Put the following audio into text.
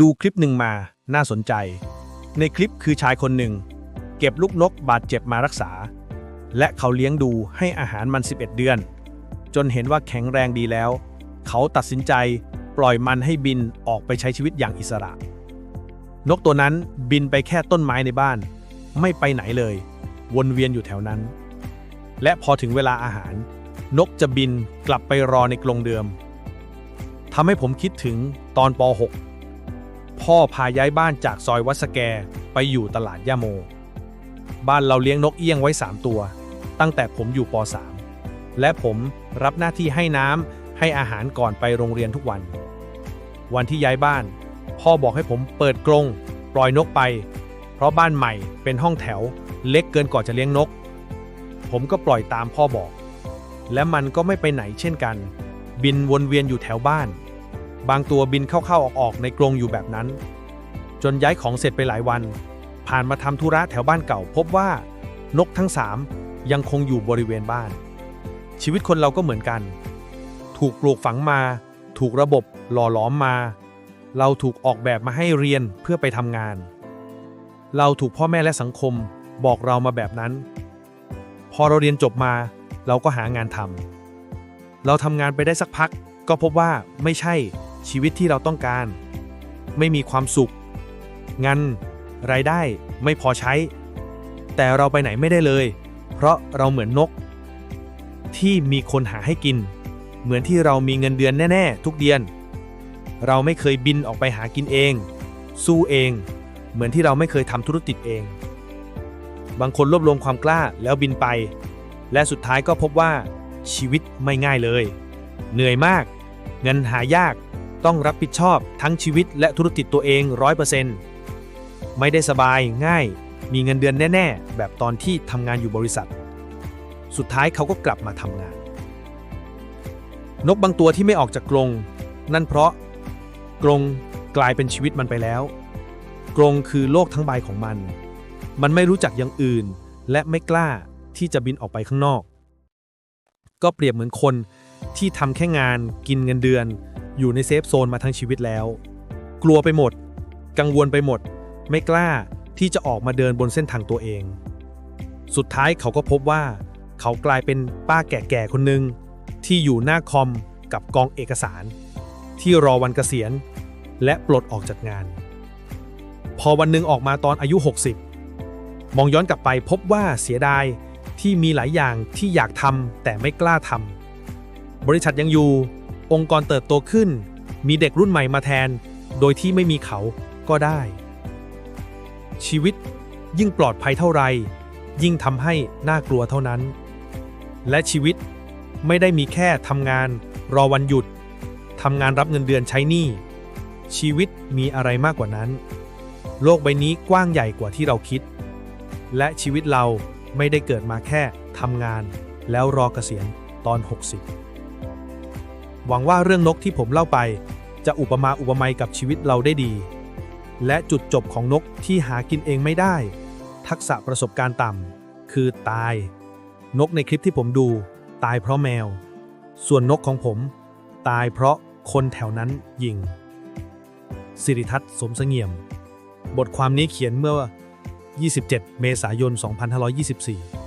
ดูคลิปหนึ่งมาน่าสนใจ ในคลิปคือชายคนหนึ่ง เก็บลูกนกบาดเจ็บมารักษา และเขาเลี้ยงดูให้อาหารมัน 11 เดือน จนเห็นว่าแข็งแรงดีแล้ว เขาตัดสินใจปล่อยมันให้บินออกไปใช้ชีวิตอย่างอิสระ นกตัวนั้นบินไปแค่ต้นไม้ในบ้าน ไม่ไปไหนเลย วนเวียนอยู่แถวนั้น และพอถึงเวลาอาหาร นกจะบินกลับไปรอในกรงเดิมทำให้ผมคิดถึงตอนป .6 พ่อพาย้ายบ้านจากซอยวัดสแกไปอยู่ตลาดย่าโม บ้านเราเลี้ยงนกเอี้ยงไว้ 3 ตัว ตั้งแต่ผมอยู่ป .3 และผมรับหน้าที่ให้น้ำให้อาหารก่อนไปโรงเรียนทุกวัน วันที่ย้ายบ้าน พ่อบอกให้ผมเปิดกรงปล่อยนกไป เพราะบ้านใหม่เป็นห้องแถว เล็กเกินกว่าจะเลี้ยงนก ผมก็ปล่อยตามพ่อบอก และมันก็ไม่ไปไหนเช่นกัน บินวนเวียนอยู่แถวบ้าน บางตัวบินเข้าๆออกๆในกรงอยู่แบบนั้น จนย้ายของเสร็จไปหลายวัน ผ่านมาทำธุระแถวบ้านเก่า พบว่านกทั้งสามยังคงอยู่บริเวณบ้าน ชีวิตคนเราก็เหมือนกัน ถูกปลูกฝังมา ถูกระบบหล่อหลอมมา เราถูกออกแบบมาให้เรียนเพื่อไปทำงาน เราถูกพ่อแม่และสังคมบอกเรามาแบบนั้น พอเราเรียนจบมา เราก็หางานทำเราทำงานไปได้สักพักก็พบว่าไม่ใช่ ชีวิตที่เราต้องการ ไม่มีความสุข งานรายได้ไม่พอใช้ แต่เราไปไหนไม่ได้เลย เพราะเราเหมือนนก ที่มีคนหาให้กิน เหมือนที่เรามีเงินเดือนแน่ ๆ ทุกเดือน เราไม่เคยบินออกไปหากินเอง สู้เอง เหมือนที่เราไม่เคยทำธุรกิจเอง บางคนรวบรวมความกล้าแล้วบินไป และสุดท้ายก็พบว่าชีวิตไม่ง่ายเลย เหนื่อยมาก เงินหายาก ต้องรับผิดชอบทั้งชีวิตและธุรกิจตัวเองร้อยเปอร์เซ็นต์ไม่ได้สบายง่าย มีเงินเดือนแน่ ๆ แบบตอนที่ทำงานอยู่บริษัท สุดท้ายเขาก็กลับมาทำงาน นกบางตัวที่ไม่ออกจากกรง นั่นเพราะ กรงกลายเป็นชีวิตมันไปแล้ว กรงคือโลกทั้งใบของมัน มันไม่รู้จักอย่างอื่น และไม่กล้าที่จะบินออกไปข้างนอก ก็เปรียบเหมือนคนที่ทำแค่งานกินเงินเดือน อยู่ในเซฟโซนมาทั้งชีวิตแล้ว กลัวไปหมด กังวลไปหมด ไม่กล้าที่จะออกมาเดินบนเส้นทางตัวเอง สุดท้ายเขาก็พบว่า เขากลายเป็นป้าแก่ๆคนหนึ่งที่อยู่หน้าคอมกับกองเอกสาร ที่รอวันเกษียณ และปลดออกจากงาน พอวันหนึ่งออกมาตอนอายุ 60 มองย้อนกลับไปพบว่าเสียดายที่มีหลายอย่างที่อยากทำแต่ไม่กล้าทำบริษัทยังอยู่ องค์กรเติบโตขึ้น มีเด็กรุ่นใหม่มาแทน โดยที่ไม่มีเขาก็ได้ ชีวิตยิ่งปลอดภัยเท่าไร ยิ่งทำให้น่ากลัวเท่านั้น และชีวิตไม่ได้มีแค่ทำงาน รอวันหยุดทำงานรับเงินเดือนใช้หนี้ชีวิตมีอะไรมากกว่านั้น โลกใบนี้กว้างใหญ่กว่าที่เราคิด และชีวิตเราไม่ได้เกิดมาแค่ทำงาน แล้วรอเกษียณตอน 60 หวังว่าเรื่องนกที่ผมเล่าไป จะอุปมาอุปไมยกับชีวิตเราได้ดี และจุดจบของนกที่หากินเองไม่ได้ ทักษะประสบการณ์ต่ำคือตาย นกในคลิปที่ผมดูตายเพราะแมว ส่วนนกของผม ตายเพราะคนแถวนั้นยิง สิริทัศน์สมเสงี่ยม บทความนี้เขียนเมื่อ 27 เมษายน 2524